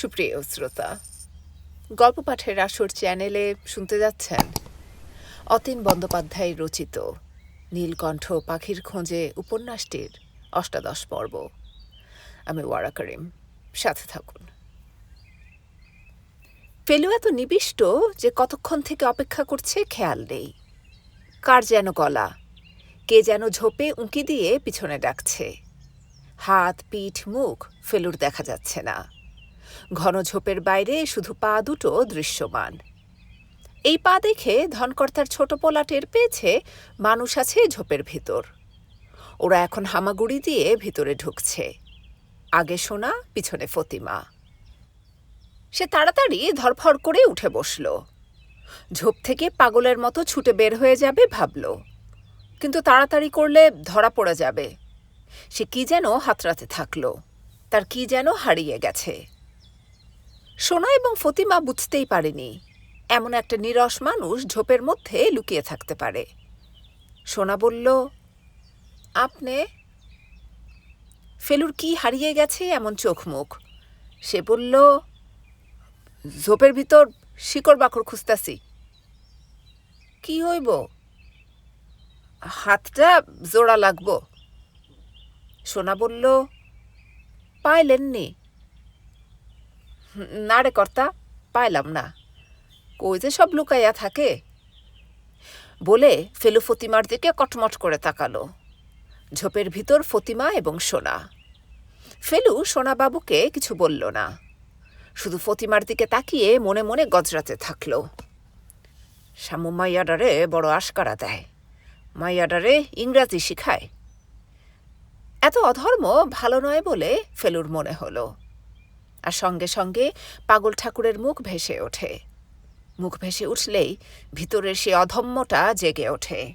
সুপ্রিয় শ্রোতা, গল্প পাঠের আসর চ্যানেলে শুনতে যাচ্ছেন অতীন বন্দ্যোপাধ্যায় রচিত নীলকণ্ঠ পাখির খোঁজে উপন্যাসটির অষ্টাদশ পর্ব। আমি ওয়ারা করিম, সাথে থাকুন। ফেলু এত নিবিষ্ট যে কতক্ষণ থেকে অপেক্ষা করছে খেয়াল নেই। কার যেন গলা, কে যেন ঝোপে উঁকি দিয়ে পিছনে ডাকছে। হাত, পিঠ, মুখ ফেলুর দেখা যাচ্ছে না। ঘন ঝোপের বাইরে শুধু পা দুটো দৃশ্যমান। এই পা দেখে ধনকর্তার ছোট পোলা টের পেয়েছে মানুষ আছে ঝোপের ভিতর। ওরা এখন হামাগুড়ি দিয়ে ভিতরে ঢুকছে। আগে শোনা পিছনে ফতিমা। সে তাড়াতাড়ি ধরফর করে উঠে বসল। ঝোপ থেকে পাগলের মতো ছুটে বের হয়ে যাবে ভাবল। কিন্তু তাড়াতাড়ি করলে ধরা পড়ে যাবে। সে কি যেন হাতড়াতে থাকল। তার কি যেন হারিয়ে গেছে। সোনা এবং ফতিমা বুঝতেই পারেনি। এমন একটা নিরস মানুষ ঝোপের মধ্যে লুকিয়ে থাকতে পারে। সোনা বলল, আপনি, ফেলুর কি হারিয়ে গেছে এমন চোখ মুখ সে বলল, ঝোপের ভিতর শিকড় বাকড় খুঁজতাছি। কি হইব? হাতটা জোড়া লাগবো। সোনা বলল, পাইলেননি। না রে কর্তা, পাইলাম না। কই যে সব লুকাইয়া থাকে? বলে ফেলু ফতিমার দিকে কটমট করে তাকালো। ঝোপের ভিতর ফতিমা এবং সোনা। ফেলু সোনাবাবুকে কিছু বলল না। শুধু ফতিমার দিকে তাকিয়ে মনে মনে গজরাতে থাকল। শামু, মাইয়াডারে বড় আশকারা দেয়। মাইয়াডারে ইংরাজি শিখায়। এত অধর্ম ভালো নয় বলে ফেলুর মনে হলো। আর সঙ্গে সঙ্গে পাগল ঠাকুরের মুখ ভেসে ওঠে। মুখ ভেসে উঠলেই ভিতরের সে অধম্যটা জেগে ওঠে।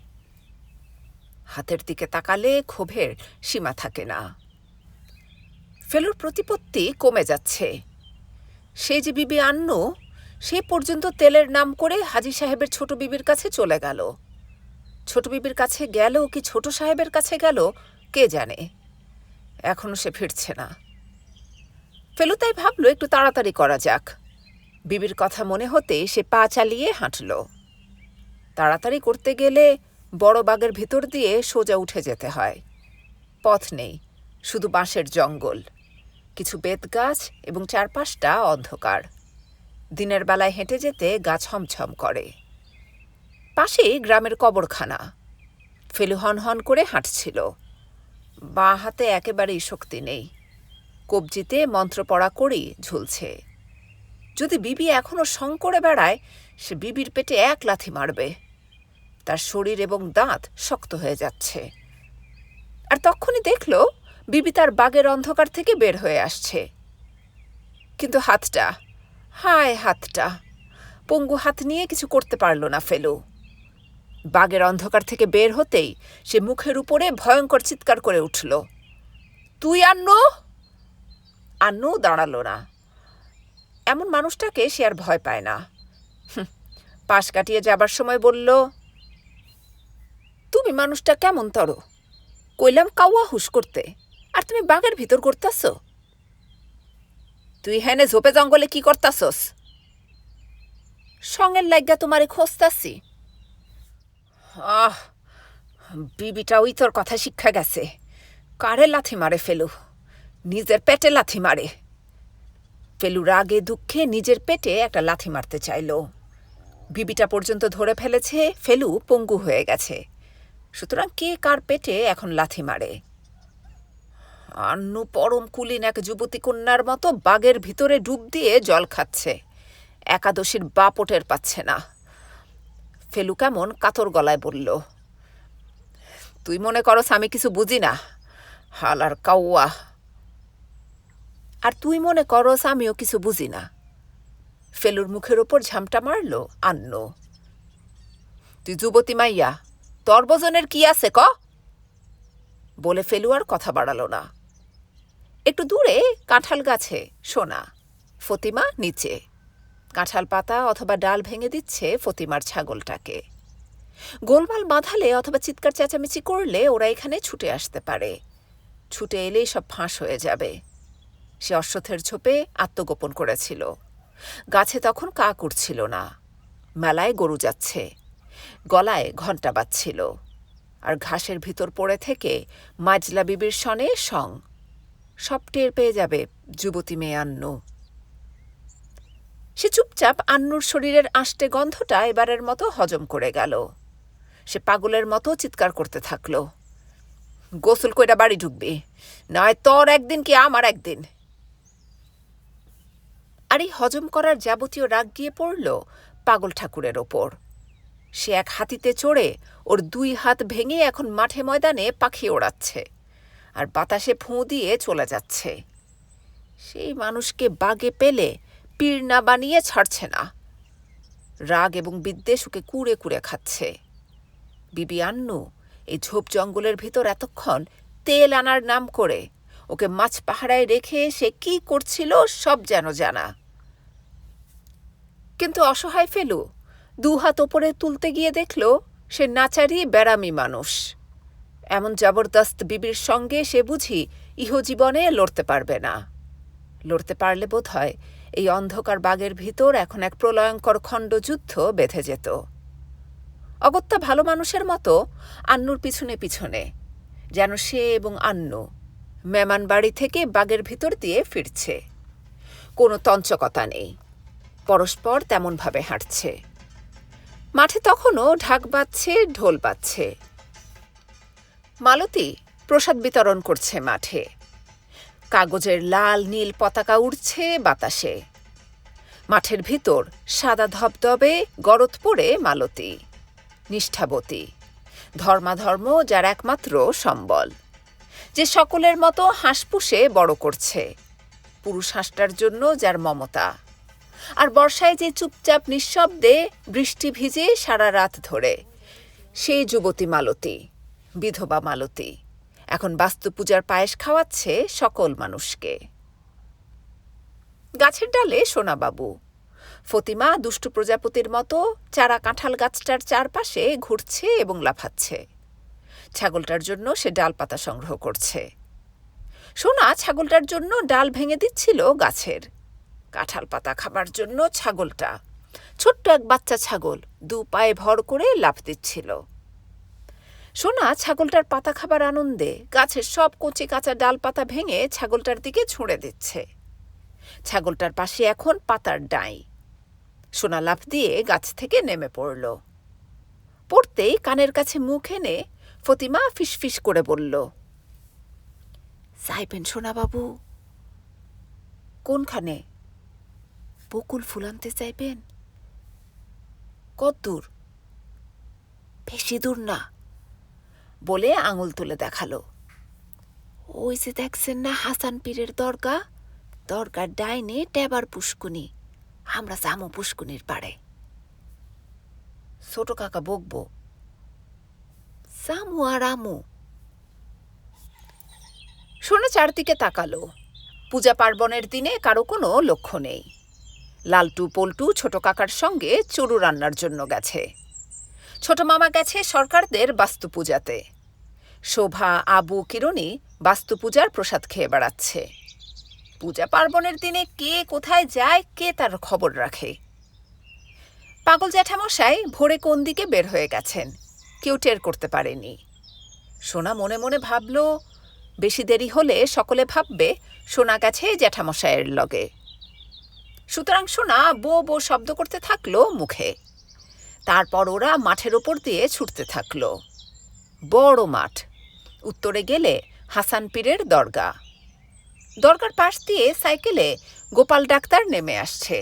হাতের দিকে তাকালে ক্ষোভের সীমা থাকে না। ফেলুর প্রতিপত্তি কমে যাচ্ছে। সে যে বিবি আন্ন, সে পর্যন্ত তেলের নাম করে হাজি সাহেবের ছোট বিবির কাছে চলে গেল। ছোট বিবির কাছে গেল কি ছোট সাহেবের কাছে গেল, কে জানে? এখনও সে ফিরছে না। ফেলু তাই ভাবল, একটু তাড়াতাড়ি করা যাক। বিবির কথা মনে হতে সে পা চালিয়ে হাঁটল। তাড়াতাড়ি করতে গেলে বড় বাগের ভিতর দিয়ে সোজা উঠে যেতে হয়। পথ নেই, শুধু বাঁশের জঙ্গল। কিছু বেত গাছ এবং চারপাশটা অন্ধকার। দিনের বেলায় হেঁটে যেতে গা ছমছম করে। পাশেই গ্রামের কবরখানা। ফেলু হন হন করে হাঁটছিল। বাঁ হাতে একেবারেই শক্তি নেই। কবজিতে মন্ত্র পড়া করেই ঝুলছে। যদি বিবি এখনও সং করে বেড়ায়, সে বিবির পেটে এক লাথি মারবে। তার শরীর এবং দাঁত শক্ত হয়ে যাচ্ছে। আর তখনই দেখল, বিবি তার বাগের অন্ধকার থেকে বের হয়ে আসছে। কিন্তু হাতটা, হায় হাতটা, পঙ্গু হাত নিয়ে কিছু করতে পারল না ফেলু। বাগের অন্ধকার থেকে বের হতেই সে মুখের উপরে ভয়ঙ্কর চিৎকার করে উঠল। তুই আন্নু আন্নু দাঁড়াল না। এমন মানুষটাকে সে আর ভয় পায় না। পাশ কাটিয়ে যাবার সময় বলল, তুমি মানুষটা কেমন তর? কইলাম কাউয়া হুস করতে। আর তুমি বাঘের ভিতর করতাস তুই হ্যানে ঝোপে জঙ্গলে কি করতাসস সঙ্গের লাগ্যা তোমারে খোঁজতাছি। আহ, বিবিটা ওই তোর কথা শিক্ষা গেছে। কারে লাথি মারে ফেলু? নিজের পেটে লাথি মারে। ফেলু রাগে দুঃখে নিজের পেটে একটা লাথি মারতে চাইল। বিবিটা পর্যন্ত ধরে ফেলেছে, ফেলু পঙ্গু হয়ে গেছে। সুতরাং কে কার পেটে এখন লাথি মারে? আন্নু পরম কুলিন এক যুবতী কন্যার মতো বাগের ভিতরে ডুব দিয়ে জল খাচ্ছে। একাদশীর বাপটের পাচ্ছে না। ফেলু কেমন কাতর গলায় বলল, তুই মনে করস আমি কিছু বুঝি না? হালার কাউয়া আর তুই মনে করস আমিও কিছু বুঝি না। ফেলুর মুখের ওপর ঝামটা মারল আন্ন। তুই যুবতী মাইয়া, তোর বজনের কি আছে ক? বলে ফেলু আর কথা বাড়ালো না। একটু দূরে, কাঁঠাল গাছে, সোনা, ফতিমা নিচে। কাঁঠাল পাতা অথবা ডাল ভেঙে দিচ্ছে ফতিমার ছাগলটাকে। গোলমাল বাঁধালে অথবা চিৎকার চেঁচামেচি করলে ওরা এখানে ছুটে আসতে পারে। ছুটে এলেই সব ফাঁস হয়ে যাবে। সে অশ্বথের ঝোপে আত্মগোপন করেছিল। গাছে তখন কা করছিল না। মেলায় গরু যাচ্ছে। গলায় ঘণ্টা বাজছিল। আর ঘাসের ভিতর পড়ে থেকে মাজলা বিবির সনে সং। সব টের পেয়ে যাবে যুবতী মেয়ে আন্নু। সে চুপচাপ আন্নুর শরীরের আষ্টে গন্ধটা এবারের মতো হজম করে গেল। সে পাগলের মতো চিৎকার করতে থাকল। গোসল কইরা বাড়ি ঢুকবি, নয় তোর একদিন কি আমার একদিন? আর এই হজম করার যাবতীয় রাগ গিয়ে পড়ল পাগল ঠাকুরের ওপর। সে এক হাতিতে চড়ে ওর দুই হাত ভেঙে এখন মাঠে ময়দানে পাখি ওড়াচ্ছে আর বাতাসে ফুঁ দিয়ে চলে যাচ্ছে। সেই মানুষকে বাগে পেলে পীর না বানিয়ে ছাড়ছে না। রাগ এবং বিদ্বেষ ওকে কুড়ে কুড়ে খাচ্ছে। বিবি আন্নু এই ঝোপ জঙ্গলের ভিতর এতক্ষণ তেল আনার নাম করে ওকে মাছ পাহারায় রেখে সে কি করছিল সব যেন জানা। কিন্তু অসহায় ফেলু। দু হাত ওপরে তুলতে গিয়ে দেখল সে নাচারি বেড়ামি মানুষ। এমন জবরদস্ত বিবির সঙ্গে সে বুঝি ইহজীবনে লড়তে পারবে না। লড়তে পারলে বোধ হয় এই অন্ধকার বাগের ভিতর এখন এক প্রলয়ঙ্কর খণ্ডযুদ্ধ বেঁধে যেত। অগত্যা ভালো মানুষের মতো আন্নুর পিছনে পিছনে, যেন সে এবং আন্নু মেমান বাড়ি থেকে বাগের ভিতর দিয়ে ফিরছে। কোনো তঞ্চকতা নেই। পরস্পর তেমনভাবে হাঁটছে। মাঠে তখনও ঢাক বাজছে, ঢোল বাজছে। মালতী প্রসাদ বিতরণ করছে মাঠে। কাগজের লাল নীল পতাকা উড়ছে বাতাসে। মাঠের ভিতর সাদা ধবধবে গরত পড়ে মালতী, নিষ্ঠাবতী, ধর্মাধর্ম যার একমাত্র সম্বল। যে সকলের মতো হাঁস পুষে বড় করছে, পুরুষ হাঁসটার জন্য যার মমতা। আর বর্ষায় যে চুপচাপ নিঃশব্দে বৃষ্টি ভিজে সারা রাত ধরে। সেই যুবতী মালতী, বিধবা মালতী, এখন বাস্তু পূজার পায়েস খাওয়াচ্ছে সকল মানুষকে। গাছের ডালে সোনাবাবু, ফতিমা দুষ্টু প্রজাপতির মতো চারা কাঁঠাল গাছটার চারপাশে ঘুরছে এবং লাফাচ্ছে। ছাগলটার জন্য সে ডালপাতা সংগ্রহ করছে। সোনা ছাগলটার জন্য ডাল ভেঙে দিচ্ছিল গাছের। কাঁঠাল পাতা খাবার জন্য ছাগলটা। ছোট্ট এক বাচ্চা ছাগল দু পায়ে ভর করে লাফ দিচ্ছিল। সোনা ছাগলটার পাতা খাবার আনন্দে গাছের সব কচি কাঁচা ডাল পাতা ভেঙে ছাগলটার দিকে ছুঁড়ে দিচ্ছে। ছাগলটার পাশে এখন পাতার ডাই। সোনা লাফ দিয়ে গাছ থেকে নেমে পড়ল। পড়তেই কানের কাছে মুখ এনে ফতিমা ফিসফিস করে বলল, সাইবেন সোনাবাবু, কোনখানে? বকুল ফুল আনতে চাইবেন কদ্দূর? বেশি দূর না, বলে আঙুল তুলে দেখাল। ওই যে দেখছেন না হাসান পীরের দরগা? দরগার ডাইনে ট্যাবার পুষ্কুনি, আমরা যামো পুষ্কুনির পাড়ে। ছোট কাকা বকবো সামু আর আমু। শোনো চারদিকে তাকালো। পূজা পার্বণের দিনে কারও কোনো লক্ষ্য নেই। লালটু, পল্টু, ছোট কাকার সঙ্গে চুরু রান্নার জন্য গেছে। ছোট মামা গেছে সরকারদের বাস্তু পূজাতে শোভা, আবু, কিরণী বাস্তু পূজার প্রসাদ খেয়ে বেড়াচ্ছে। পূজা পার্বণের দিনে কে কোথায় যায় কে তার খবর রাখে। পাগল জ্যাঠামশাই ভোরে কোন দিকে বের হয়ে গেছেন, কেউ টের করতে পারেনি। সোনা মনে মনে ভাবল, বেশি দেরি হলে সকলে ভাববে সোনা গেছে জ্যাঠামশাইয়ের লগে। সুতরাং সোনা বো বো শব্দ করতে থাকল মুখে। তারপর ওরা মাঠের ওপর দিয়ে ছুটতে থাকল। বড় মাঠ। উত্তরে গেলে হাসান পীরের দরগা। দরগার পাশ দিয়ে সাইকেলে গোপাল ডাক্তার নেমে আসছে।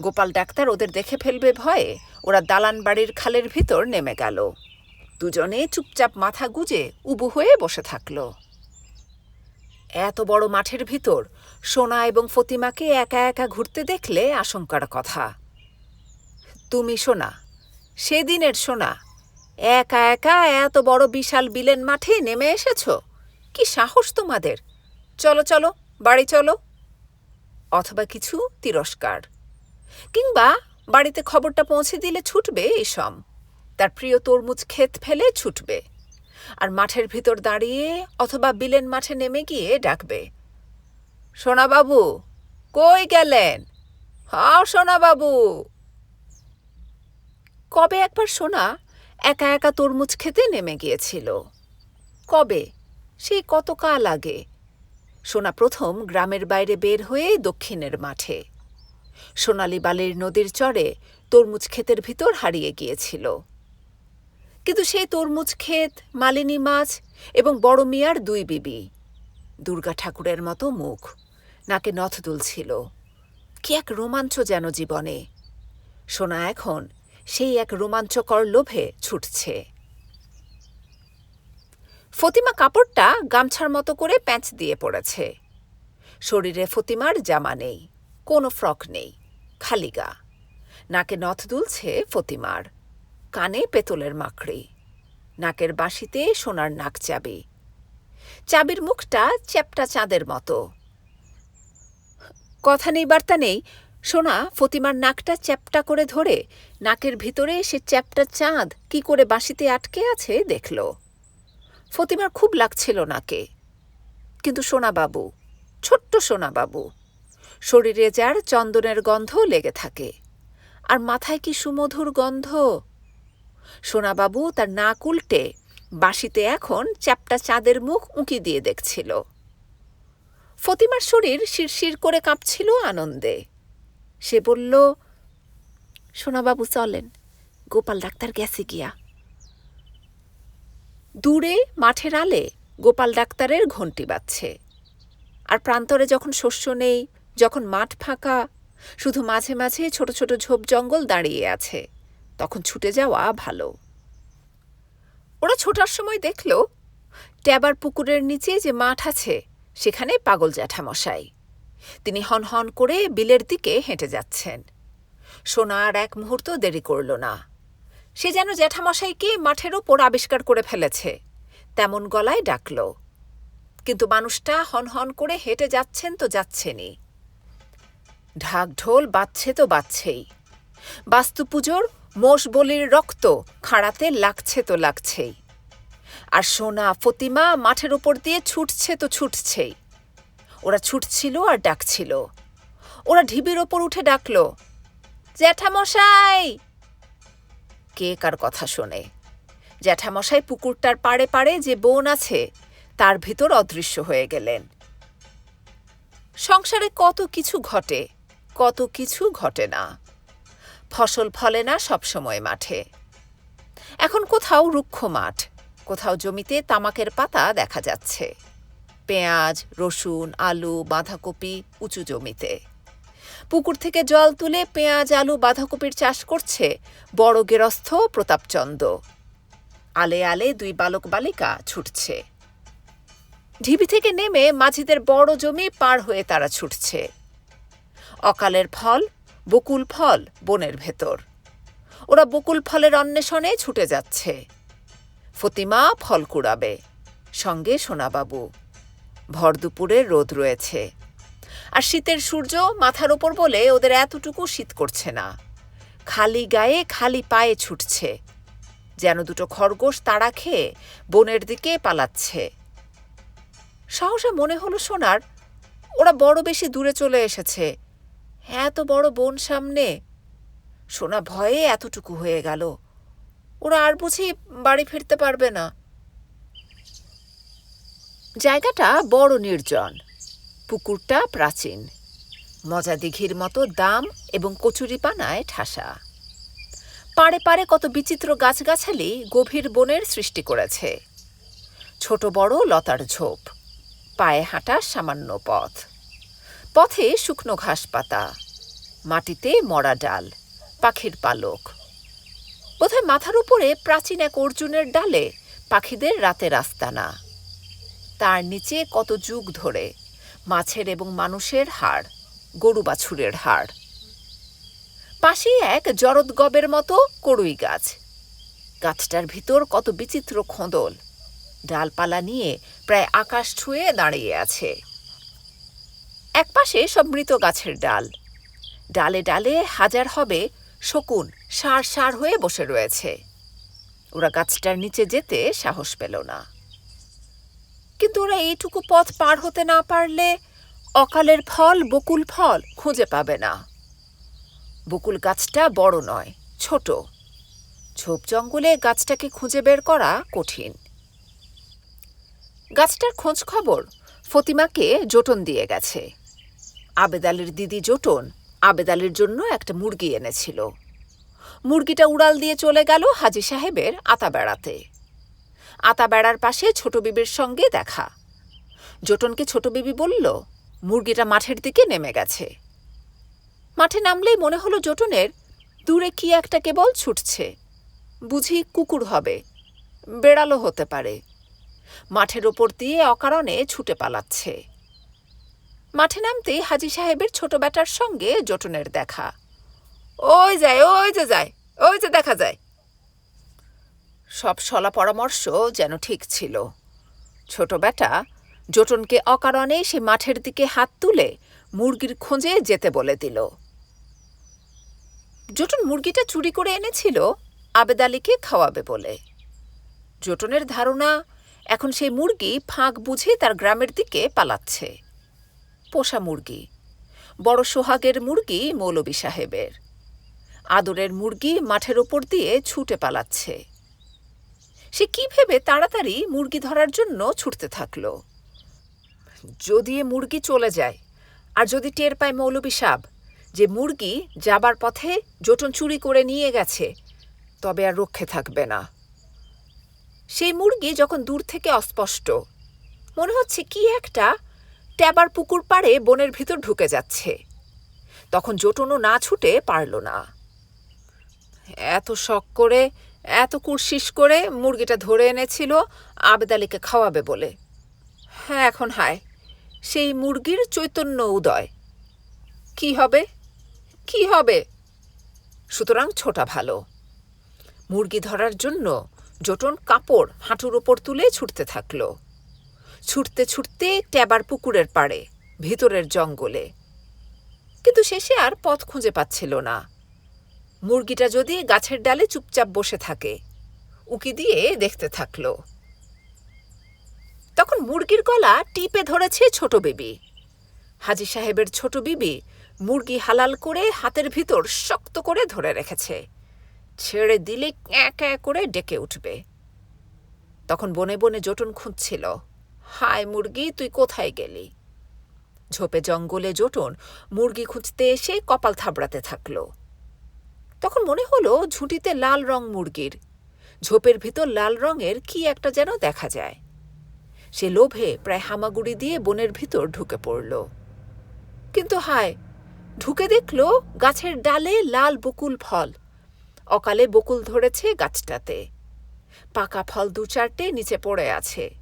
গোপাল ডাক্তার ওদের দেখে ফেলবে ভয়ে ওরা দালান বাড়ির খালের ভিতর নেমে গেল। দুজনে চুপচাপ মাথা গুজে উবু হয়ে বসে থাকল। এত বড় মাঠের ভিতর সোনা এবং ফতিমাকে একা একা ঘুরতে দেখলে আশঙ্কার কথা। তুমি সোনা, সেদিনের সোনা, একা একা এত বড় বিশাল বিলেন মাঠে নেমে এসেছ? কি সাহস তোমাদের? চলো চলো, বাড়ি চলো। অথবা কিছু তিরস্কার। কিংবা বাড়িতে খবরটা পৌঁছে দিলে ছুটবে এসম তার প্রিয় তরমুজ ক্ষেত ফেলে ছুটবে। আর মাঠের ভিতর দাঁড়িয়ে অথবা বিলেন মাঠে নেমে গিয়ে ডাকবে। সোনাবাবু, কই গেলেন? হাও সোনাবাবু। কবে একবার সোনা একা একা তরমুজ খেতে নেমে গিয়েছিল? কবে? সেই কত কাল আগে? সোনা প্রথম গ্রামের বাইরে বের হয়ে দক্ষিণের মাঠে। সোনালি বালির নদীর চরে তরমুজ ক্ষেতের ভিতর হারিয়ে গিয়েছিল। কিন্তু সেই তরমুজ ক্ষেত, মালিনী মাছ এবং বড় মিয়ার দুই বিবি, দুর্গা ঠাকুরের মতো মুখ। নাকে নথ দুলছিল। কি এক রোমাঞ্চ যেন জীবনে। সোনা এখন সেই এক রোমাঞ্চকর লোভে ছুটছে। ফতিমা কাপড়টা গামছার মতো করে প্যাঁচ দিয়ে পড়েছে। শরীরে ফতিমার জামা নেই, কোনো ফ্রক নেই, খালি গা। নাকে নথ দুলছে ফতিমার, কানে পেতলের মাকড়ি। নাকের বাঁশিতে সোনার নাক চাবি। চাবির মুখটা চ্যাপটা চাঁদের মতো। কথা নেই, বার্তা নেই। সোনা, ফতিমার নাকটা চ্যাপটা করে ধরে, নাকের ভিতরে সে চ্যাপটা চাঁদ কি করে বাঁশিতে আটকে আছে দেখল। ফতিমার খুব লাগছিল নাকে। কিন্তু সোনাবাবু, ছোট্ট সোনাবাবু, শরীরে যার চন্দনের গন্ধ লেগে থাকে। আর মাথায় কি সুমধুর গন্ধ? সোনাবাবু তার নাক উল্টে বাঁশিতে এখন চ্যাপটা চাঁদের মুখ উঁকি দিয়ে দেখছিল। ফতিমার শরীর শিরশির করে কাঁপছিল আনন্দে। সে বলল, সোনাবাবু, চলেন, গোপাল ডাক্তার গেছে গিয়া। দূরে মাঠের আলে গোপাল ডাক্তারের ঘণ্টি বাজছে। আর প্রান্তরে যখন শস্য নেই, যখন মাঠ ফাঁকা, শুধু মাঝে মাঝে ছোট ছোট ঝোপ জঙ্গল দাঁড়িয়ে আছে, তখন ছুটে যাওয়া ভালো। ওরা ছোটার সময় দেখল, ট্যাবার পুকুরের নিচে যে মাঠ আছে সেখানে পাগল জ্যাঠামশাই। তিনি হন হন করে বিলের দিকে হেঁটে যাচ্ছেন। সোনা আর এক মুহূর্ত দেরি করল না। সে যেন জ্যাঠামশাইকে মাঠের ওপর আবিষ্কার করে ফেলেছে, তেমন গলায় ডাকল। কিন্তু মানুষটা হন হন করে হেঁটে যাচ্ছেন তো যাচ্ছেনই ঢাক ঢোল বাজছে তো বাজছেই। বাস্তু পুজোর মোষ বলির রক্ত খাড়াতে লাগছে তো লাগছেই। আর সোনা ফতিমা মাঠের ওপর দিয়ে ছুটছে তো ছুটছেই। ওরা ছুটছিল আর ডাকছিল। ওরা ঢিবির ওপর উঠে ডাকল, জ্যাঠামশাই! কে কার কথা শোনে? জ্যাঠামশাই পুকুরটার পাড়ে পাড়ে যে বোন আছে, তার ভিতর অদৃশ্য হয়ে গেলেন। সংসারে কত কিছু ঘটে, কত কিছু ঘটে না। ফসল ফলে না সবসময় মাঠে। এখন কোথাও রুক্ষ মাঠ কোথাও জমিতে তামাকের পাতা দেখা যাচ্ছে। পেঁয়াজ, রসুন, আলু, বাঁধাকপি উঁচু জমিতে। পুকুর থেকে জল তুলে পেঁয়াজ, আলু, বাঁধাকপির চাষ করছে বড় গেরস্থ প্রতাপচন্দ আলে আলে দুই বালক বালিকা ছুটছে। ঢিবি থেকে নেমে মাঝিদের বড় জমি পার হয়ে তারা ছুটছে। অকালের ফল, বকুল ফল বনের ভেতর। ওরা বকুল ফলের অন্বেষণে ছুটে যাচ্ছে। ফতিমা ফল কুড়াবে। সঙ্গে সোনাবাবু। ভর দুপুরের রোদ রয়েছে। আর শীতের সূর্য মাথার ওপর বলে ওদের এতটুকু শীত করছে না। খালি গায়ে খালি পায়ে ছুটছে। যেন দুটো খরগোশ তাড়া খেয়ে বনের দিকে পালাচ্ছে। সহসা মনে হলো সোনার, ওরা বড় বেশি দূরে চলে এসেছে। এত বড় বন সামনে। সোনা ভয়ে এতটুকু হয়ে গেল। ওরা আর বুঝি বাড়ি ফিরতে পারবে না। জায়গাটা বড় নির্জন, পুকুরটা প্রাচীন। মজা দিঘির মতো দাম এবং কচুরিপানায় ঠাসা। পাড়ে পাড়ে কত বিচিত্র গাছগাছালি গভীর বনের সৃষ্টি করেছে। ছোট বড় লতার ঝোপ, পায়ে হাঁটা সামান্য পথ, পথে শুকনো ঘাস পাতা মাটিতে মরা ডাল, পাখির পালক। বোধহয় মাথার উপরে প্রাচীন এক অর্জুনের ডালে পাখিদের রাতের আস্তানা। তার নিচে কত যুগ ধরে মাছের এবং মানুষের হাড়, গরু বাছুরের হাড়। পাশেই এক জরদগবের মতো কড়ুই গাছ। গাছটার ভিতর কত বিচিত্র খোঁদল। ডালপালা নিয়ে প্রায় আকাশ ছুঁয়ে দাঁড়িয়ে আছে। একপাশে সব মৃত গাছের ডাল। ডালে ডালে হাজার হবে শকুন সার সার হয়ে বসে রয়েছে। ওরা গাছটার নিচে যেতে সাহস পেল না। কিন্তু ওরা এইটুকু পথ পার হতে না পারলে অকালের ফল, বকুল ফল খুঁজে পাবে না। বকুল গাছটা বড় নয়, ছোট। ঝোপ জঙ্গলে গাছটাকে খুঁজে বের করা কঠিন। গাছটার খোঁজ খবর ফতিমাকে জোটন দিয়ে গেছে। আবেদালের দিদি জোটন আবেদ আলীর জন্য একটা মুরগি এনেছিল। মুরগিটা উড়াল দিয়ে চলে গেল হাজি সাহেবের আতা বেড়াতে আতা বেড়ার পাশে ছোট বিবির সঙ্গে দেখা। জোটনকে ছোট বিবি বলল, মুরগিটা মাঠের দিকে নেমে গেছে। মাঠে নামলেই মনে হলো জোটনের, দূরে কি একটা কেবল ছুটছে। বুঝি কুকুর হবে। বেড়ালও হতে পারে। মাঠের ওপর দিয়ে অকারণে ছুটে পালাচ্ছে। মাঠে নামতেই হাজি সাহেবের ছোট বেটার সঙ্গে জোটনের দেখা। ওই যায়, ওই যে যায়, ওই যে দেখা যায়। সব সলা পরামর্শ যেন ঠিক ছিল। ছোট বেটা জোটনকে অকারণে সে মাঠের দিকে হাত তুলে মুরগির খোঁজে যেতে বলে দিল। জোটন মুরগিটা চুরি করে এনেছিল, আবেদ আলীকে খাওয়াবে বলে। জোটনের ধারণা, এখন সেই মুরগি ফাঁক বুঝে তার গ্রামের দিকে পালাচ্ছে। পোষা মুরগি। বড় সোহাগের মুরগি মৌলবী সাহেবের। আদরের মুরগি মাঠের ওপর দিয়ে ছুটে পালাচ্ছে। সে কি ভেবে তাড়াতাড়ি মুরগি ধরার জন্য ছুটতে থাকল? যদি এ মুরগি চলে যায়, আর যদি টের পায় মৌলবী সাব যে মুরগি যাবার পথে জোটন চুরি করে নিয়ে গেছে, তবে আর রক্ষে থাকবে না। সেই মুরগি যখন দূর থেকে অস্পষ্ট, মনে হচ্ছে কি একটা ট্যাবার পুকুর পাড়ে বনের ভিতর ঢুকে যাচ্ছে। তখন জোটনও না ছুটে পারল না। এত শখ করে, এত কুরশিস করে মুরগিটা ধরে এনেছিল, আবেদ আলীকে খাওয়াবে বলে। হ্যাঁ এখন হায়, সেই মুরগির চৈতন্য উদয়। কি হবে? কি হবে? সুতরাং ছোটা ভালো। মুরগি ধরার জন্য জোটন কাপড় হাঁটুর ওপর তুলে ছুটতে থাকল। ছুটতে ছুটতে ট্যাবার পুকুরের পাড়ে, ভিতরের জঙ্গলে। কিন্তু শেষে আর পথ খুঁজে পাচ্ছিল না। মুরগিটা যদি গাছের ডালে চুপচাপ বসে থাকে, উকি দিয়ে দেখতে থাকল। তখন মুরগির গলা টিপে ধরেছে ছোট বিবি। হাজি সাহেবের ছোট বিবি মুরগি হালাল করে হাতের ভিতর শক্ত করে ধরে রেখেছে। ছেড়ে দিলে ক্যাঁ ক্যাঁ করে ডেকে উঠবে। তখন বনে বনে জোটন খুঁজছিল। হায় মুরগি, তুই কোথায় গেলি? ঝোপে জঙ্গলে জোটন, মুরগি খুঁজতে এসে কপাল থাবড়াতে থাকল। তখন মনে হলো ঝুঁটিতে লাল রং মুরগির। ঝোপের ভিতর লাল রঙের কি একটা যেন দেখা যায়। সে লোভে প্রায় হামাগুড়ি দিয়ে বনের ভিতর ঢুকে পড়ল। কিন্তু হায়, ঢুকে দেখল গাছের ডালে লাল বকুল ফল। অকালে বকুল ধরেছে গাছটাতে। পাকা ফল দু চারটে নিচে পড়ে আছে।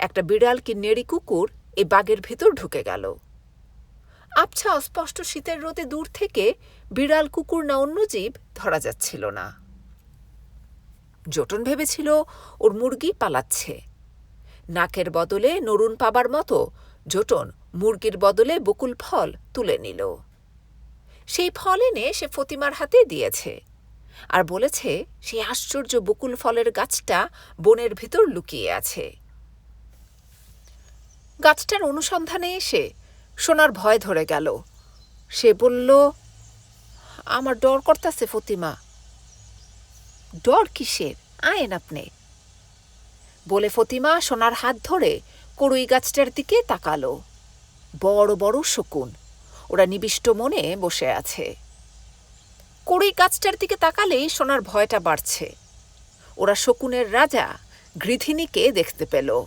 একটা বিড়াল কি নেড়ি কুকুর এই বাগের ভেতর ঢুকে গেল। আবছা অস্পষ্ট শীতের রোদে দূর থেকে বিড়াল, কুকুর না অন্য জীব ধরা যাচ্ছিল না। জোটন ভেবেছিল ওর মুরগি পালাচ্ছে। নাকের বদলে নরুন পাবার মতো জোটন মুরগির বদলে বকুল ফল তুলে নিল। সেই ফল এনে সে ফতিমার হাতে দিয়েছে আর বলেছে সেই আশ্চর্য বকুল ফলের গাছটা বনের ভিতর লুকিয়ে আছে। গাছটার অনুসন্ধানে এসে সোনার ভয় ধরে গেল। সে বলল, আমার ডর করতেছে ফতিমা। ডর কিসের? আয়েন আপনি। বলে ফতিমা সোনার হাত ধরে কড়ুই গাছটার দিকে তাকালো। বড় বড় শকুন, ওরা নিবিষ্ট মনে বসে আছে। কড়ুই গাছটার দিকে তাকালেই সোনার ভয়টা বাড়ছে। ওরা শকুনের রাজা গৃধিনীকে দেখতে পেল।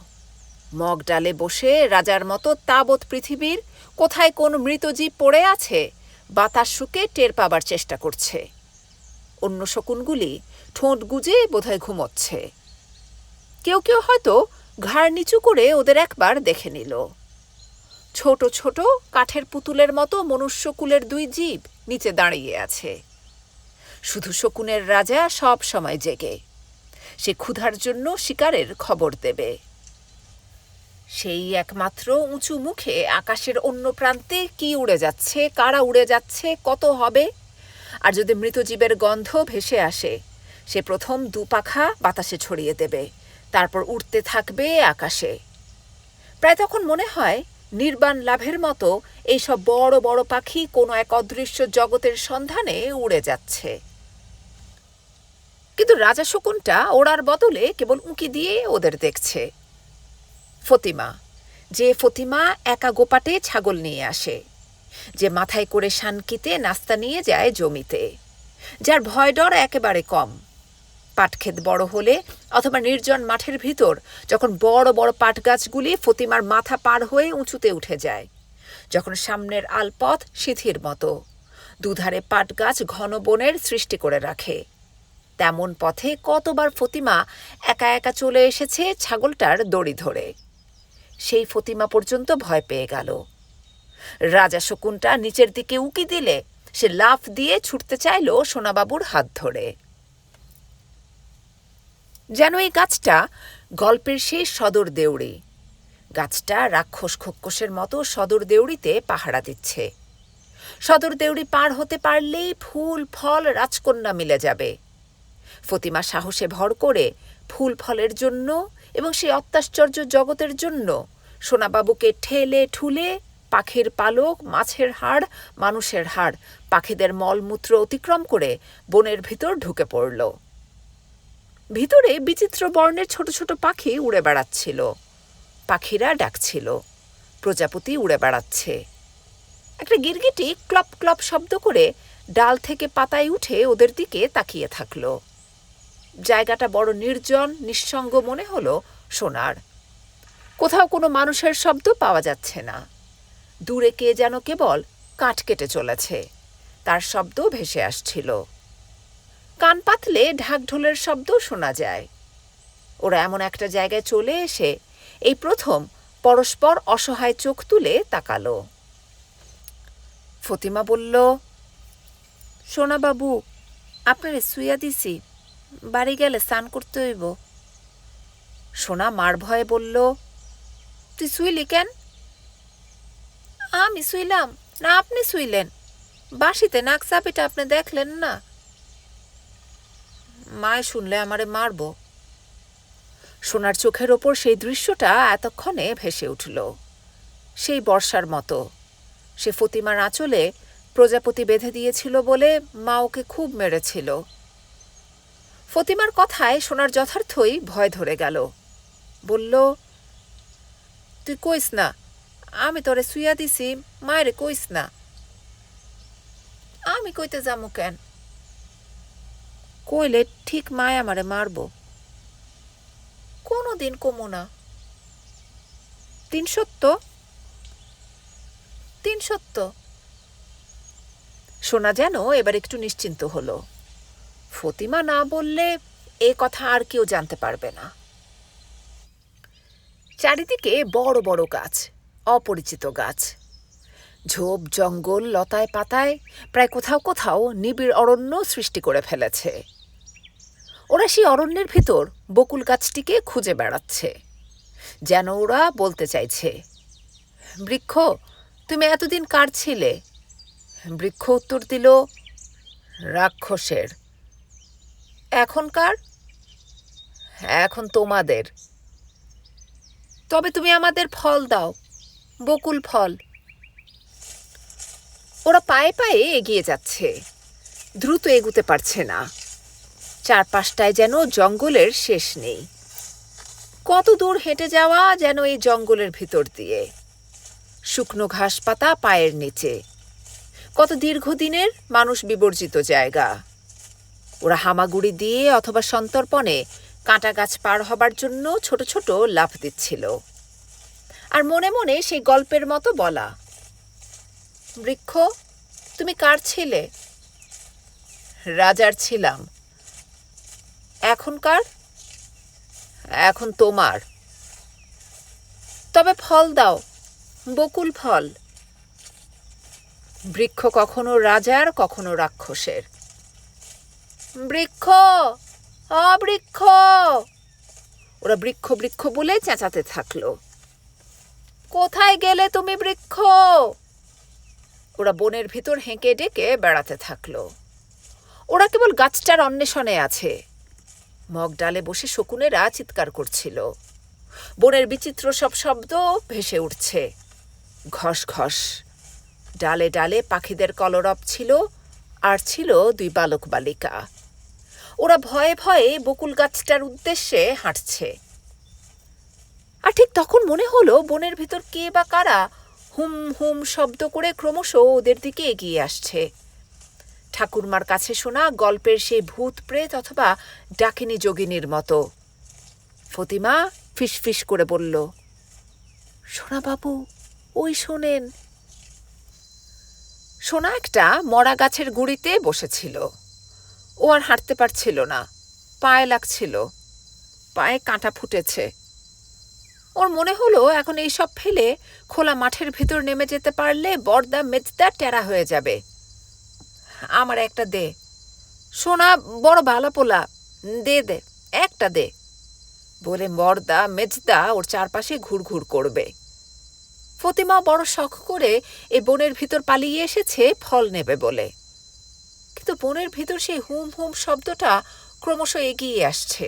মগ ডালে বসে রাজার মতো তাবৎ পৃথিবীর কোথায় কোন মৃতজীব পড়ে আছে বাতাস শুকে টের পাবার চেষ্টা করছে। অন্য শকুনগুলি ঠোঁট গুজে বোধহয় ঘুমোচ্ছে। কেউ কেউ হয়তো ঘাড় নিচু করে ওদের একবার দেখে নিল। ছোট ছোট কাঠের পুতুলের মতো মনুষ্যকুলের দুই জীব নিচে দাঁড়িয়ে আছে। শুধু শকুনের রাজা সব সময় জেগে। সে ক্ষুধার জন্য শিকারের খবর দেবে। সেই একমাত্র উঁচু মুখে আকাশের অন্য প্রান্তে কি উড়ে যাচ্ছে, কারা উড়ে যাচ্ছে, কত হবে? আর যদি মৃতজীবের গন্ধ ভেসে আসে, সে প্রথম দু পাখা বাতাসে ছড়িয়ে দেবে, তারপর উড়তে থাকবে আকাশে। প্রায় তখন মনে হয় নির্বাণ লাভের মতো এইসব বড় বড় পাখি কোনো এক অদৃশ্য জগতের সন্ধানে উড়ে যাচ্ছে। কিন্তু রাজা শকুনটা ওড়ার বদলে কেবল উঁকি দিয়ে ওদের দেখছে। ফতিমা, যে ফতিমা একা গোপাটে ছাগল নিয়ে আসে, যে মাথায় করে শানকিতে নাস্তা নিয়ে যায় জমিতে, যার ভয় ডর একেবারে কম। পাটক্ষেত বড় হলে অথবা নির্জন মাঠের ভিতর যখন বড় বড় পাট গাছগুলি ফতিমার মাথা পার হয়ে উঁচুতে উঠে যায়, যখন সামনের আলপথ সিথির মতো, দুধারে পাট গাছ ঘন বনের সৃষ্টি করে রাখে। তেমন পথে কতবার ফতিমা একা একা চলে এসেছে ছাগলটার দড়ি ধরে। সেই ফতিমা পর্যন্ত ভয় পেয়ে গেল। রাজা শকুনটা নিচের দিকে উকি দিলে সে লাফ দিয়ে ছুটতে চাইল সোনাবাবুর হাত ধরে। যেন এই গাছটা গল্পের সেই সদর দেউড়ি। গাছটা রাক্ষস খোক্কসের মতো সদর দেউড়িতে পাহারা দিচ্ছে। সদর দেউড়ি পার হতে পারলেই ফুল, ফল, রাজকন্যা মিলে যাবে। ফতিমা সাহসে ভর করে ফুল, ফলের জন্য এবং সেই অত্যাশ্চর্য জগতের জন্য সোনাবাবুকে ঠেলে ঠুলে, পাখির পালক, মাছের হাড়, মানুষের হাড়, পাখিদের মলমূত্র অতিক্রম করে বনের ভিতর ঢুকে পড়ল। ভিতরে বিচিত্র বর্ণের ছোট ছোট পাখি উড়ে বেড়াচ্ছিল। পাখিরা ডাকছিল। প্রজাপতি উড়ে বেড়াচ্ছে। একটা গিরগিটি ক্লপ ক্লপ শব্দ করে ডাল থেকে পাতায় উঠে ওদের দিকে তাকিয়ে থাকল। জায়গাটা বড় নির্জন, নিঃসঙ্গ মনে হলো সোনার। কোথাও কোনো মানুষের শব্দ পাওয়া যাচ্ছে না। দূরে কে যেন কেবল কাঠ কেটে চলেছে। তার শব্দ ভেসে আসছিল। কান পাতলে ঢাকঢোলের শব্দ শোনা যায়। ওরা এমন একটা জায়গায় চলে এসে এই প্রথম পরস্পর অসহায় চোখ তুলে তাকালো। ফতিমা বলল সোনা বাবু, আপনারে শুইয়া দিছি। বাড়ি গেলে স্নান করতে হইব। সোনা মার ভয়ে বলল তুই শুইলি কেন? আমি শুইলাম, না আপনি শুইলেন। বাসিতে নাক চাপিটা আপনি দেখলেন না? মায় শুনলে আমারে মারব। সোনার চোখের ওপর সেই দৃশ্যটা এতক্ষণে ভেসে উঠল। সেই বর্ষার মতো। সে ফতিমার আঁচলে প্রজাপতি বেঁধে দিয়েছিল বলে মা ওকে খুব মেরেছিল। ফতিমার কথায় সোনার যথার্থই ভয় ধরে গেল। বলল তুই কইস না। আমি তোরে শুইয়া দিছি, মায়েরে কইস না। আমি কইতে যামু কেন? কইলে ঠিক মায় আমারে মারব। কোনো দিন কমু না। তিন সত্য? তিন সত্য। শোনা যেন এবার একটু নিশ্চিন্ত হলো। ফতিমা না বললে এ কথা আর কেউ জানতে পারবে না। চারিদিকে বড় বড় গাছ, অপরিচিত গাছ। ঝোপ, জঙ্গল, লতায় পাতায় প্রায় কোথাও কোথাও নিবিড় অরণ্য সৃষ্টি করে ফেলেছে। ওরা সেই অরণ্যের ভিতর বকুল গাছটিকে খুঁজে বেড়াচ্ছে, যেন ওরা বলতে চাইছে, বৃক্ষ, তুমি এতদিন কার ছিলে? বৃক্ষ উত্তর দিল, রাক্ষসের। এখনকার এখন তোমাদের। তবে তুমি আমাদের ফল দাও, বকুল ফল। ওরা পায়ে পায়ে এগিয়ে যাচ্ছে, দ্রুত এগুতে পারছে না। চারপাশটায় যেন জঙ্গলের শেষ নেই। কত দূর হেঁটে যাওয়া যেন এই জঙ্গলের ভিতর দিয়ে। শুকনো ঘাস পাতা পায়ের নিচে। কত দীর্ঘদিনের মানুষ বিবর্জিত জায়গা। ওরা হামাগুড়ি দিয়ে অথবা সন্তর্পণে কাঁটা গাছ পার হবার জন্য ছোট ছোট লাফ দিচ্ছিল। আর মনে মনে সেই গল্পের মতো বলা, বৃক্ষ, তুমি কার ছিলে? রাজার ছিলাম। এখনকার এখন তোমার। তবে ফল দাও, বকুল ফল। বৃক্ষ কখনো রাজার, কখনো রাক্ষসের। বৃক্ষ অবৃক্ষ ওরা বৃক্ষ বৃক্ষ বলে চেঁচাতে থাকল। কোথায় গেলে তুমি বৃক্ষ? ওরা বনের ভিতর হেঁকে ডেকে বেড়াতে থাকল। ওরা কেবল গাছটার অন্বেষণে আছে। মগ ডালে বসে শকুনেরা চিৎকার করছিল। বনের বিচিত্র সব শব্দ ভেসে উঠছে। ঘস ঘস ডালে ডালে পাখিদের কলরব ছিল, আর ছিল দুই বালক বালিকা। ওরা ভয়ে ভয়ে বকুল গাছটার উদ্দেশ্যে হাঁটছে। আর ঠিক তখন মনে হলো বনের ভিতর কে বা কারা হুম হুম শব্দ করে ক্রমশ ওদের দিকে এগিয়ে আসছে। ঠাকুরমার কাছে শোনা গল্পের সেই ভূত প্রেত অথবা ডাকিনী যোগিনীর মতো। ফতিমা ফিসফিস করে বলল বাবু ওই শোনেন। সোনা একটা মরা গাছের গুঁড়িতে বসেছিল। ও আর হাঁটতে পারছিল না। পায়ে লাগছিল। পায়ে কাঁটা ফুটেছে। ওর মনে হলো এখন এইসব ফেলে খোলা মাঠের ভিতর নেমে যেতে পারলে বর্দা মেজদা টেরা হয়ে যাবে। আমার একটা দে। সোনা, বড় ভালো পোলা দে দে, একটা দে। বলে মর্দা মেজদা ওর চারপাশে ঘুরঘুর করবে। ফতিমা বড় শখ করে এ বনের ভিতর পালিয়ে এসেছে, ফল নেবে বলে। কিন্তু বনের ভিতর সেই হুম হুম শব্দটা ক্রমশ এগিয়ে আসছে।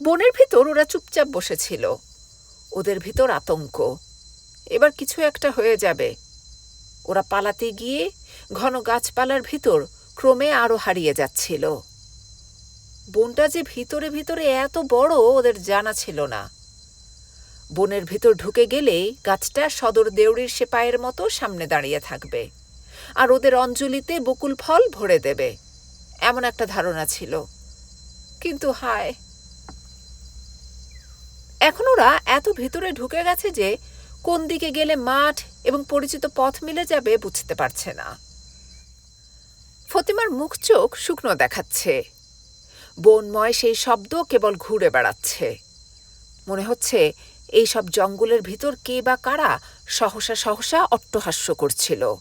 বনের ভিতর ওরা চুপচাপ বসেছিল। ওদের ভিতর আতঙ্ক। এবার কিছু একটা হয়ে যাবে। ওরা পালাতে গিয়ে ঘন গাছপালার ভিতর ক্রমে আরও হারিয়ে যাচ্ছিল। বনটা যে ভিতরে ভিতরে এত বড় ওদের জানা ছিল না। বনের ভিতর ঢুকে গেলেই গাছটা সদর দেউড়ির সেপায়ের মতো সামনে দাঁড়িয়ে থাকবে। আর ওদের অঞ্জলিতে বকুল ফল ভরে দেবে। এমন একটা ধারণা ছিল। কিন্তু হায়! এখন ওরা এত ভিতরে ঢুকে গেছে যে কোন দিকে গেলে মাঠ এবং পরিচিত পথ মিলে যাবে বুঝতে পারছে না। ফতিমার মুখ চোখ শুকনো দেখাচ্ছে। বনময় সেই শব্দ কেবল ঘুরে বেড়াচ্ছে। মনে হচ্ছে এই সব জঙ্গলের ভিতর কে বা কারা সহসা সহসা অট্টহাস্য করছিল।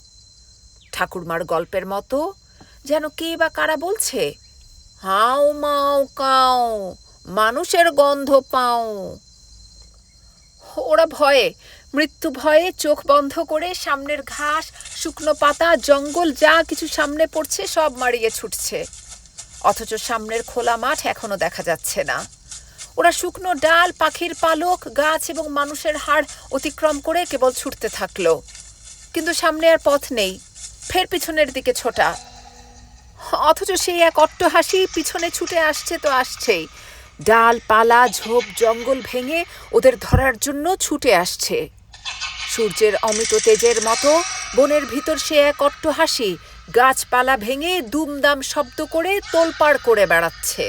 ঠাকুরমার গল্পের মতো, যেন কে বা কারা বলছে? হাও মাও কাও, মানুষের গন্ধ পাও। ওরা ভয়ে, মৃত্যু ভয়ে চোখ বন্ধ করে সামনের ঘাস, শুকনো পাতা, জঙ্গল যা কিছু সামনে পড়ছে সব মারিয়ে ছুটছে। অথচ সামনের খোলা মাঠ এখনও দেখা যাচ্ছে না। ওরা শুকনো ডাল, পাখির পালক, গাছ এবং মানুষের হাড় অতিক্রম করে কেবল ছুটতে থাকল। কিন্তু সামনে আর পথ নেই। ফের পিছনের দিকে ছোটা। অথচ সেই এক অট্টহাসি পিছনে ছুটে আসছে তো আসছেই। ডাল পালা ঝোপ, জঙ্গল ভেঙে ওদের ধরার জন্য ছুটে আসছে। সূর্যের অমিত তেজের মতো বনের ভিতর সে এক অট্টহাসি গাছপালা ভেঙে দুমদাম শব্দ করে তোলপাড় করে বেড়াচ্ছে।